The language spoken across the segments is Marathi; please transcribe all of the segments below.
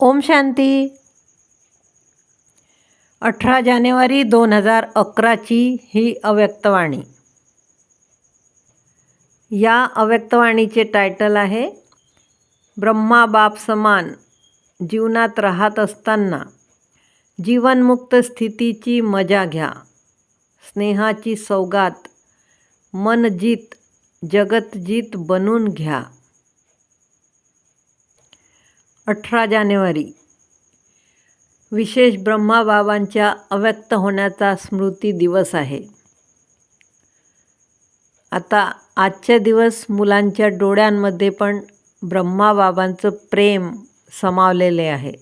ओम शांती. अठरा जानेवारी दोन हजार अकराची ही अव्यक्तवाणी. या अव्यक्तवाणीचे टायटल आहे ब्रह्मा बाप समान जीवनात राहत असताना जीवनमुक्त स्थितीची मजा घ्या स्नेहाची सौगात मनजीत जगतजीत बनून घ्या. अठरा जानेवारी. विशेष ब्रह्माबाबांच्या अव्यक्त होण्याचा स्मृती दिवस आहे. आता आजच्या दिवस मुलांच्या डोळ्यांमध्ये पण ब्रह्माबाबांचं प्रेम समावलेले आहे.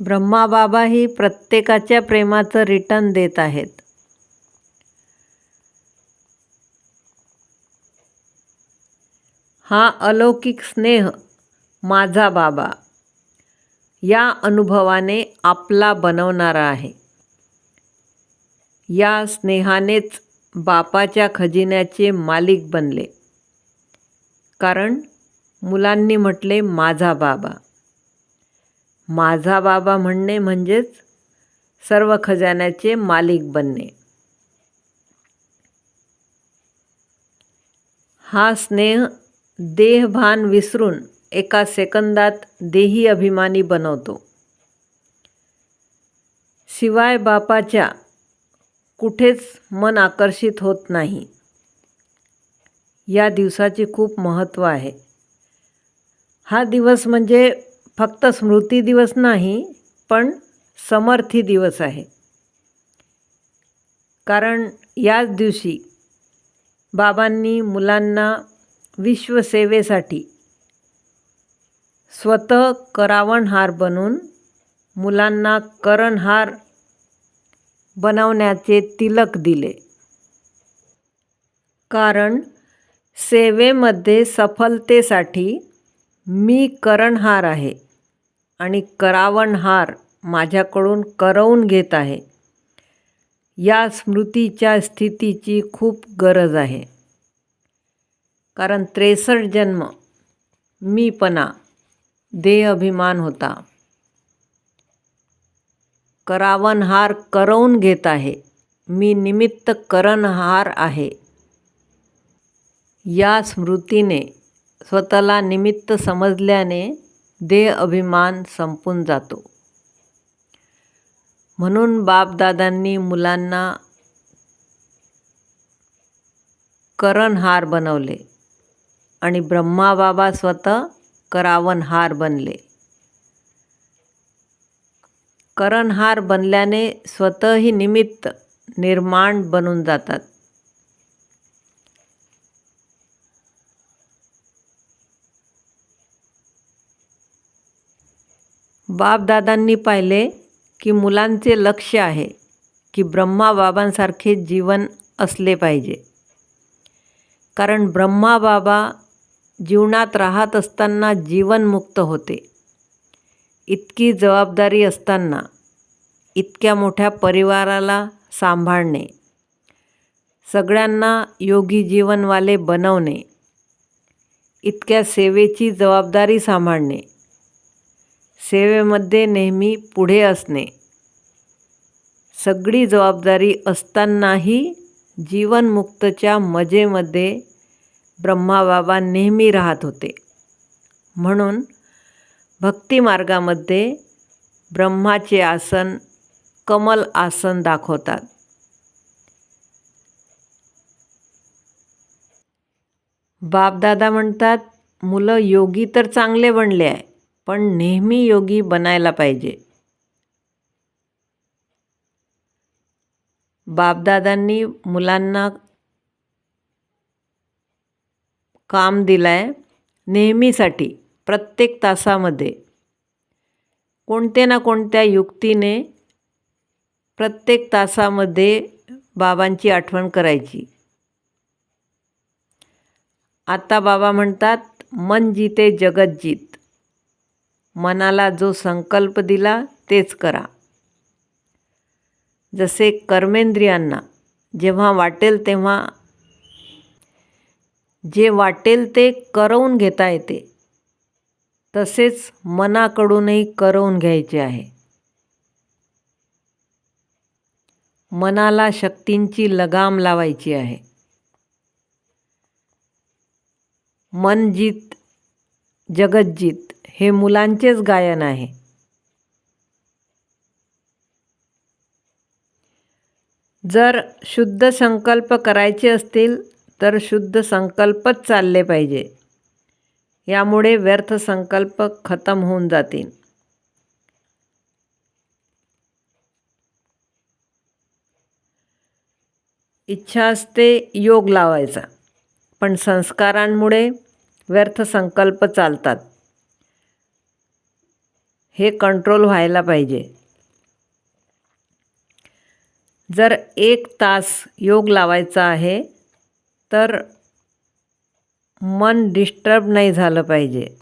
ब्रह्माबाबा ही प्रत्येकाच्या प्रेमाचं रिटर्न देत आहेत. हा अलौकिक स्नेह माझा बाबा. या अनुभवाने आपला बनवणारा आहे. या स्नेहानेच बापाच्या खजिन्याचे मालिक बनले. कारण मुलांनी म्हटले माझा बाबा. माझा बाबा म्हणणे म्हणजेच सर्व खजान्याचे मालिक बनणे. हा स्नेह देहभान विसरून एका सेकंदात देही अभिमानी बनवतो. शिवाय बापाच्या कुठेच मन आकर्षित होत नाही. या दिवसाचे खूप महत्त्व आहे. हा दिवस म्हणजे फक्त स्मृती दिवस नाही पण समर्थी दिवस आहे. कारण याच दिवशी बाबांनी मुलांना विश्वसेवेसाठी स्वतः करावणहार बनून मुलांना करणहार बनवण्याचे तिलक दिले. कारण सेवेमध्ये सफलतेसाठी मी करणहार आहे आणि करावणहार माझ्याकडून करवून घेत आहे. या स्मृतीच्या स्थितीची खूप गरज आहे. कारण त्रेसष्ट जन्म मीपणा देह अभिमान होता करावनहार करवून घेत आहे. मी निमित्त करणहार आहे. या स्मृतीने स्वतःला निमित्त समजल्याने देह अभिमान संपून जातो. म्हणून बापदादांनी मुलांना करणहार बनवले. आणि ब्रह्माबाबा स्वतः करावनहार बनले. करणहार बनल्याने स्वतःही निमित्त निर्माण बनून जातात. बापदादांनी पाहिले की मुलांचे लक्ष आहे की ब्रह्माबाबांसारखे जीवन असले पाहिजे. कारण ब्रह्माबाबा जीवनात राहत असताना जीवनमुक्त होते. इतकी जबाबदारी असताना इतक्या मोठ्या परिवाराला सांभाळणे सगळ्यांना योगी जीवनवाले बनवणे इतक्या सेवेची जबाबदारी सांभाळणे सेवेमध्ये नेहमी पुढे असणे सगळी जबाबदारी असतानाही जीवनमुक्तच्या मजेमध्ये ब्रह्माबाबा नेहमी राहत होते. म्हणून भक्तिमार्गामध्ये ब्रह्माचे आसन कमल आसन दाखवतात. बापदादा म्हणतात मुलं योगी तर चांगले बनले आहे पण नेहमी योगी बनायला पाहिजे. बापदादांनी मुलांना काम दिलं आहे नेहमीसाठी प्रत्येक तासामध्ये. कोणत्या ना कोणत्या युक्तीने प्रत्येक तासामध्ये बाबांची आठवण करायची. आता बाबा म्हणतात मन जिते जगत जीत. मनाला जो संकल्प दिला तेच करा. जसे कर्मेंद्रियांना जेव्हा वाटेल तेव्हा जे वाटेल ते करवून घेता येते. तसेच मनाकडूनही करवून घ्यायचे आहे. मनाला शक्तींची लगाम लावायची आहे. मनजीत जगज्जीत हे मुलांचेच गायन आहे. जर शुद्ध संकल्प करायचे असतील तर शुद्ध संकल्पच चालले पाहिजे. यामुळे व्यर्थ संकल्प खतम होऊन जातील. इच्छा असते योग लावायचा पण संस्कारांमुळे व्यर्थ संकल्प चालतात. हे कंट्रोल व्हायला पाहिजे. जर एक तास योग लावायचा आहे तर मन डिस्टर्ब नाही झालं पाहिजे.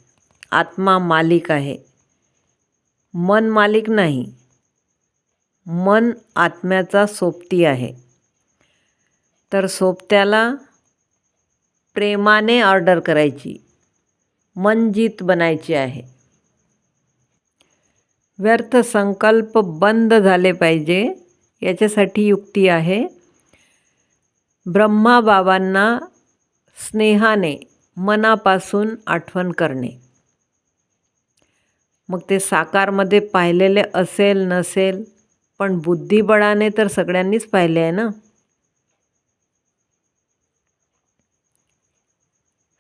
आत्मा मालिक आहे. मन मालिक नाही. मन आत्म्याचा सोबती आहे. तर सोबत्याला प्रेमाने ऑर्डर करायची. मनजीत बनायची आहे. व्यर्थ संकल्प बंद झाले पाहिजे. याच्यासाठी युक्ती आहे. ब्रह्माबाबांना स्नेहाने मनापासून आठवण करणे. मग ते साकारमध्ये पाहिलेले असेल नसेल पण बुद्धिबळाने तर सगळ्यांनीच पाहिले आहे ना?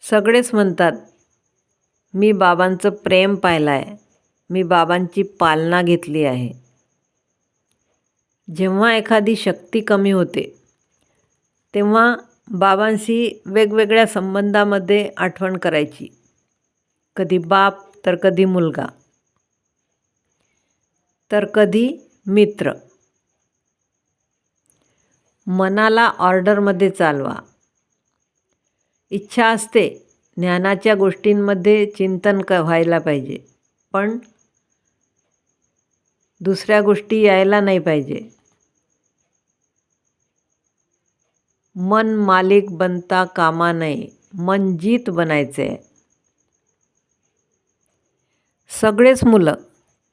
सगळेच म्हणतात मी बाबांचं प्रेम पाहिलं आहे मी बाबांची पालना घेतली आहे. जेव्हा एखादी शक्ती कमी होते तेव्हा बाबांशी वेगवेगळ्या संबंधामध्ये आठवण करायची. कधी बाप तर कधी मुलगा. तर कधी मित्र. मनाला ऑर्डरमध्ये चालवा. इच्छा असते ज्ञानाच्या गोष्टींमध्ये चिंतन क व्हायला पाहिजे. पण दुसऱ्या गोष्टी यायला नाही पाहिजे. मन मालिक बनता कामा नये मन जीत बनायचं. आहे सगळेच मुलं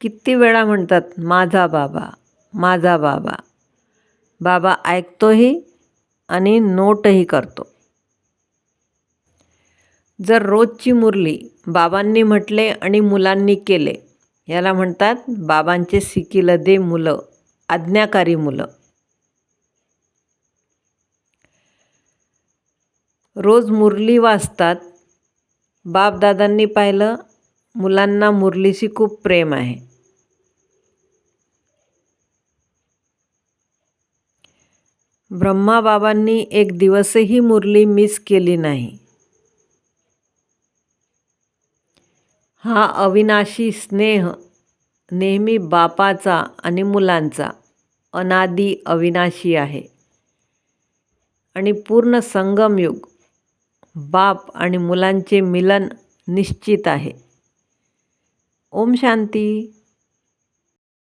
किती वेळा म्हणतात माझा बाबा माझा बाबा. बाबा ऐकतोही आणि नोटही करतो. जर रोजची मुरली बाबांनी म्हटले आणि मुलांनी केले याला म्हणतात बाबांचे सिकिल दे मुलं आज्ञाकारी मुलं. रोज मुरली वाचतात. बापदादांनी पाहिलं मुलांना मुरलीशी खूप प्रेम आहे. ब्रह्माबाबांनी एक दिवसही मुरली मिस केली नाही. हा अविनाशी स्नेह नेहमी बापाचा आणि मुलांचा अनादी अविनाशी आहे. आणि पूर्ण संगमयुग बाप आणि मुलांचे मिलन निश्चित आहे. ओम शांती.